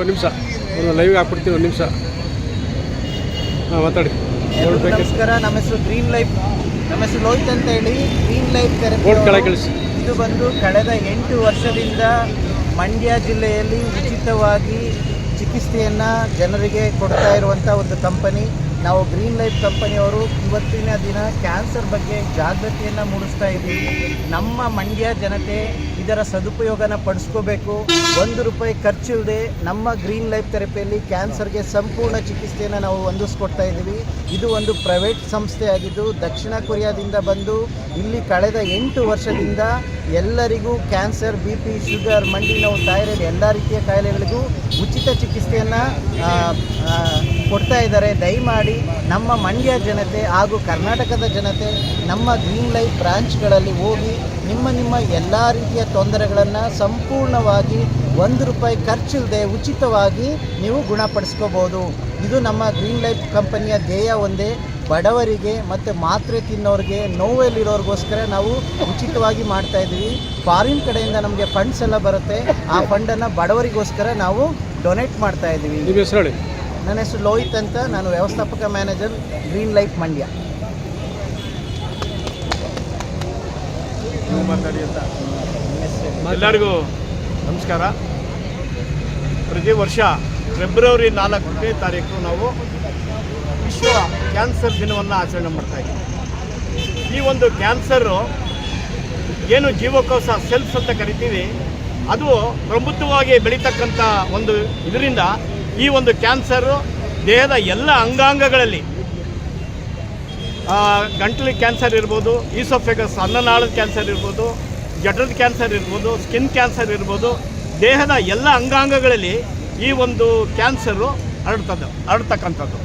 ಒಂದು ನಿಮಿಷ. ಒಂದು ಲೈವ್ ಹಾಕ್ಬಿಡ್ತೀವಿ ಒಂದು ನಿಮಿಷ. ಹಾಂ ಮಾತಾಡಿ. ನಮಸ್ಕಾರ ನಮ್ಮ ಹೆಸರು ಗ್ರೀನ್ ಲೈಫ್ ನಮ್ಮ ಹೆಸರು ಲೋಹಿತ್ ಅಂತ ಹೇಳಿ. ಗ್ರೀನ್ ಲೈಫ್ ಥೆರಪಿ ಇಳಿಸಿ. ಇದು ಬಂದು ಕಳೆದ ಎಂಟು ವರ್ಷದಿಂದ ಮಂಡ್ಯ ಜಿಲ್ಲೆಯಲ್ಲಿ ಉಚಿತವಾಗಿ ಚಿಕಿತ್ಸೆಯನ್ನು ಜನರಿಗೆ ಕೊಡ್ತಾ ಇರುವಂಥ ಒಂದು ಕಂಪನಿ ನಾವು ಗ್ರೀನ್ ಲೈಫ್ ಕಂಪನಿಯವರು ಇವತ್ತಿನ ದಿನ ಕ್ಯಾನ್ಸರ್ ಬಗ್ಗೆ ಜಾಗೃತಿಯನ್ನು ಮೂಡಿಸ್ತಾ ಇದ್ದೀವಿ. ನಮ್ಮ ಮಂಡ್ಯ ಜನತೆ ಇದರ ಸದುಪಯೋಗನ ಪಡಿಸ್ಕೋಬೇಕು. ಒಂದು ರೂಪಾಯಿ ಖರ್ಚಿಲ್ಲದೆ ನಮ್ಮ ಗ್ರೀನ್ ಲೈಫ್ ಥೆರಪಿಯಲ್ಲಿ ಕ್ಯಾನ್ಸರ್ಗೆ ಸಂಪೂರ್ಣ ಚಿಕಿತ್ಸೆಯನ್ನು ನಾವು ಹೊಂದಿಸ್ಕೊಡ್ತಾ ಇದ್ದೀವಿ. ಇದು ಒಂದು ಪ್ರೈವೇಟ್ ಸಂಸ್ಥೆ ಆಗಿದ್ದು ದಕ್ಷಿಣ ಕೊರಿಯಾದಿಂದ ಬಂದು ಇಲ್ಲಿ ಕಳೆದ ಎಂಟು ವರ್ಷದಿಂದ ಎಲ್ಲರಿಗೂ ಕ್ಯಾನ್ಸರ್, ಬಿ ಪಿ, ಶುಗರ್, ಮಂಡಿ ನೋವು, ಥೈರಾಯ್ಡ್ ಎಲ್ಲ ರೀತಿಯ ಕಾಯಿಲೆಗಳಿಗೂ ಉಚಿತ ಚಿಕಿತ್ಸೆಯನ್ನು ಕೊಡ್ತಾ ಇದ್ದಾರೆ. ದಯಮಾಡಿ ನಮ್ಮ ಮಂಡ್ಯ ಜನತೆ ಹಾಗೂ ಕರ್ನಾಟಕದ ಜನತೆ ನಮ್ಮ ಗ್ರೀನ್ ಲೈಫ್ ಬ್ರಾಂಚ್ಗಳಲ್ಲಿ ಹೋಗಿ ನಿಮ್ಮ ನಿಮ್ಮ ಎಲ್ಲ ರೀತಿಯ ತೊಂದರೆಗಳನ್ನು ಸಂಪೂರ್ಣವಾಗಿ ಒಂದು ರೂಪಾಯಿ ಖರ್ಚಿಲ್ಲದೆ ಉಚಿತವಾಗಿ ನೀವು ಗುಣಪಡಿಸ್ಕೋಬೋದು. ಇದು ನಮ್ಮ ಗ್ರೀನ್ ಲೈಫ್ ಕಂಪನಿಯ ಧ್ಯೇಯ ಒಂದೇ. ಬಡವರಿಗೆ ಮತ್ತು ಮಾತ್ರೆ ತಿನ್ನೋರಿಗೆ ನೋವಲ್ಲಿರೋರಿಗೋಸ್ಕರ ನಾವು ಉಚಿತವಾಗಿ ಮಾಡ್ತಾ ಇದ್ದೀವಿ. ಫಾರಿನ್ ಕಡೆಯಿಂದ ನಮಗೆ ಫಂಡ್ಸ್ ಎಲ್ಲ ಬರುತ್ತೆ. ಆ ಫಂಡನ್ನು ಬಡವರಿಗೋಸ್ಕರ ನಾವು ಡೊನೇಟ್ ಮಾಡ್ತಾ ಇದ್ದೀವಿ. ನಿಮ್ಮ ಹೆಸರು ಹೇಳಿ? ನನ್ನ ಹೆಸರು ಲೋಹಿತ್ ಅಂತ. ನಾನು ವ್ಯವಸ್ಥಾಪಕ ಮ್ಯಾನೇಜರ್ ಗ್ರೀನ್ ಲೈಫ್ ಮಂಡ್ಯ. ಎಲ್ಲರಿಗೂ ನಮಸ್ಕಾರ. ಪ್ರತಿ ವರ್ಷ ಫೆಬ್ರವರಿ ನಾಲ್ಕನೇ ತಾರೀಕು ನಾವು ವಿಶ್ವ ಕ್ಯಾನ್ಸರ್ ದಿನವನ್ನು ಆಚರಣೆ ಮಾಡ್ತಾ ಈ ಒಂದು ಕ್ಯಾನ್ಸರು ಏನು ಜೀವಕೋಶ ಸೆಲ್ಸ್ ಅಂತ ಕರಿತೀವಿ, ಅದು ಪ್ರಬುದ್ಧವಾಗಿ ಬೆಳೀತಕ್ಕಂಥ ಒಂದು ಇದರಿಂದ ಈ ಒಂದು ಕ್ಯಾನ್ಸರು ದೇಹದ ಎಲ್ಲ ಅಂಗಾಂಗಗಳಲ್ಲಿ ಗಂಟಲು ಕ್ಯಾನ್ಸರ್ ಇರ್ಬೋದು, ಈಸೋಫೆಗಸ್, ಅನ್ನನಾಳದ ಕ್ಯಾನ್ಸರ್ ಇರ್ಬೋದು, ಜಠರದ ಕ್ಯಾನ್ಸರ್ ಇರ್ಬೋದು, ಸ್ಕಿನ್ ಕ್ಯಾನ್ಸರ್ ಇರ್ಬೋದು, ದೇಹದ ಎಲ್ಲ ಅಂಗಾಂಗಗಳಲ್ಲಿ ಈ ಒಂದು ಕ್ಯಾನ್ಸರು ಹರಡ್ತದ್ದು ಹರಡ್ತಕ್ಕಂಥದ್ದು.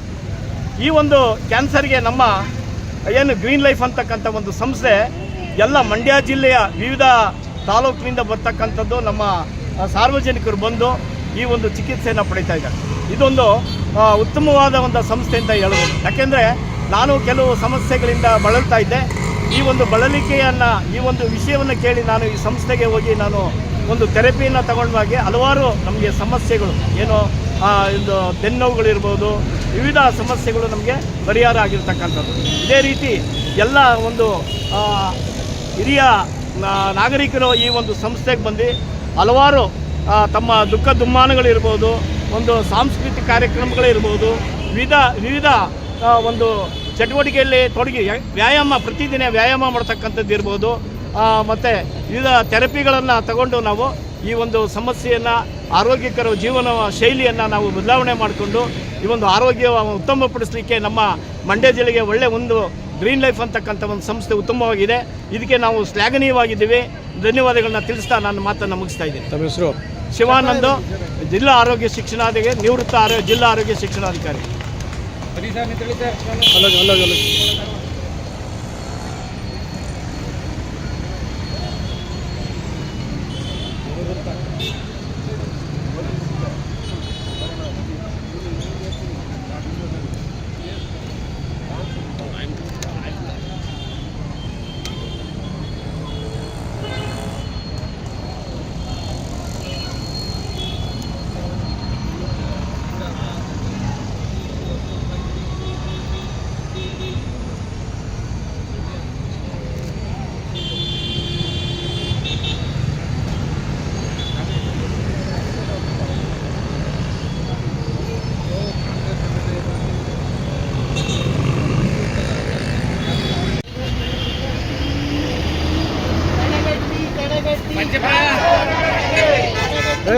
ಈ ಒಂದು ಕ್ಯಾನ್ಸರ್ಗೆ ನಮ್ಮ ಏನು ಗ್ರೀನ್ ಲೈಫ್ ಅಂತಕ್ಕಂಥ ಒಂದು ಸಂಸ್ಥೆ, ಎಲ್ಲ ಮಂಡ್ಯ ಜಿಲ್ಲೆಯ ವಿವಿಧ ತಾಲೂಕಿನಿಂದ ಬರ್ತಕ್ಕಂಥದ್ದು ನಮ್ಮ ಸಾರ್ವಜನಿಕರು ಬಂದು ಈ ಒಂದು ಚಿಕಿತ್ಸೆಯನ್ನು ಪಡಿತಾ ಇದ್ದಾರೆ. ಇದೊಂದು ಉತ್ತಮವಾದ ಒಂದು ಸಂಸ್ಥೆ ಅಂತ ಹೇಳ್ಬೋದು. ಯಾಕೆಂದರೆ ನಾನು ಕೆಲವು ಸಮಸ್ಯೆಗಳಿಂದ ಬಳಲ್ತಾ ಇದ್ದೆ. ಈ ಒಂದು ಬಳಲಿಕೆಯನ್ನು, ಈ ಒಂದು ವಿಷಯವನ್ನು ಕೇಳಿ ನಾನು ಈ ಸಂಸ್ಥೆಗೆ ಹೋಗಿ ನಾನು ಒಂದು ಥೆರಪಿಯನ್ನು ತಗೊಂಡಾಗೆ ಹಲವಾರು ನಮಗೆ ಸಮಸ್ಯೆಗಳು, ಏನು ಒಂದು ಬೆನ್ನೋವುಗಳಿರ್ಬೋದು ವಿವಿಧ ಸಮಸ್ಯೆಗಳು ನಮಗೆ ಪರಿಹಾರ ಆಗಿರ್ತಕ್ಕಂಥದ್ದು. ಇದೇ ರೀತಿ ಎಲ್ಲ ಒಂದು ಹಿರಿಯ ನಾಗರಿಕರು ಈ ಒಂದು ಸಂಸ್ಥೆಗೆ ಬಂದು ಹಲವಾರು ತಮ್ಮ ದುಃಖ ದುಮ್ಮಾನಗಳಿರ್ಬೋದು, ಒಂದು ಸಾಂಸ್ಕೃತಿಕ ಕಾರ್ಯಕ್ರಮಗಳಿರ್ಬೋದು, ವಿವಿಧ ವಿವಿಧ ಒಂದು ಚಟುವಟಿಕೆಯಲ್ಲಿ ತೊಡಗಿ ವ್ಯಾಯಾಮ, ಪ್ರತಿದಿನ ವ್ಯಾಯಾಮ ಮಾಡ್ತಕ್ಕಂಥದ್ದು ಇರ್ಬೋದು ಮತ್ತು ವಿವಿಧ ಥೆರಪಿಗಳನ್ನು ತಗೊಂಡು ನಾವು ಈ ಒಂದು ಸಮಸ್ಯೆಯನ್ನು ಆರೋಗ್ಯಕರ ಜೀವನ ಶೈಲಿಯನ್ನು ನಾವು ಬದಲಾವಣೆ ಮಾಡಿಕೊಂಡು ಈ ಒಂದು ಆರೋಗ್ಯ ಉತ್ತಮಪಡಿಸಲಿಕ್ಕೆ ನಮ್ಮ ಮಂಡ್ಯ ಜಿಲ್ಲೆಗೆ ಒಳ್ಳೆಯ ಒಂದು ಗ್ರೀನ್ ಲೈಫ್ ಅಂತಕ್ಕಂಥ ಒಂದು ಸಂಸ್ಥೆ ಉತ್ತಮವಾಗಿದೆ. ಇದಕ್ಕೆ ನಾವು ಶ್ಲಾಘನೀಯವಾಗಿದ್ದೀವಿ. ಧನ್ಯವಾದಗಳನ್ನ ತಿಳಿಸ್ತಾ ನನ್ನ ಮಾತನ್ನು ಮುಗಿಸ್ತಾ ಇದ್ದೀನಿ. ತಮ್ಮ ಹೆಸರು? ಶಿವಾನಂದ್ ಜಿಲ್ಲಾ ಆರೋಗ್ಯ ಶಿಕ್ಷಣಾಧಿಕಾರಿ ನಿವೃತ್ತ ಆರೋಗ್ಯ ಜಿಲ್ಲಾ ಆರೋಗ್ಯ ಶಿಕ್ಷಣಾಧಿಕಾರಿ.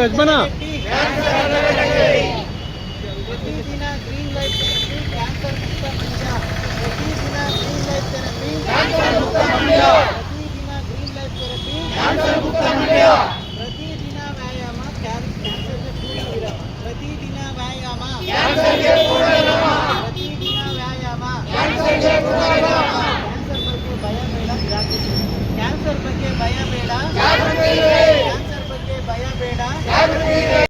యజమానా.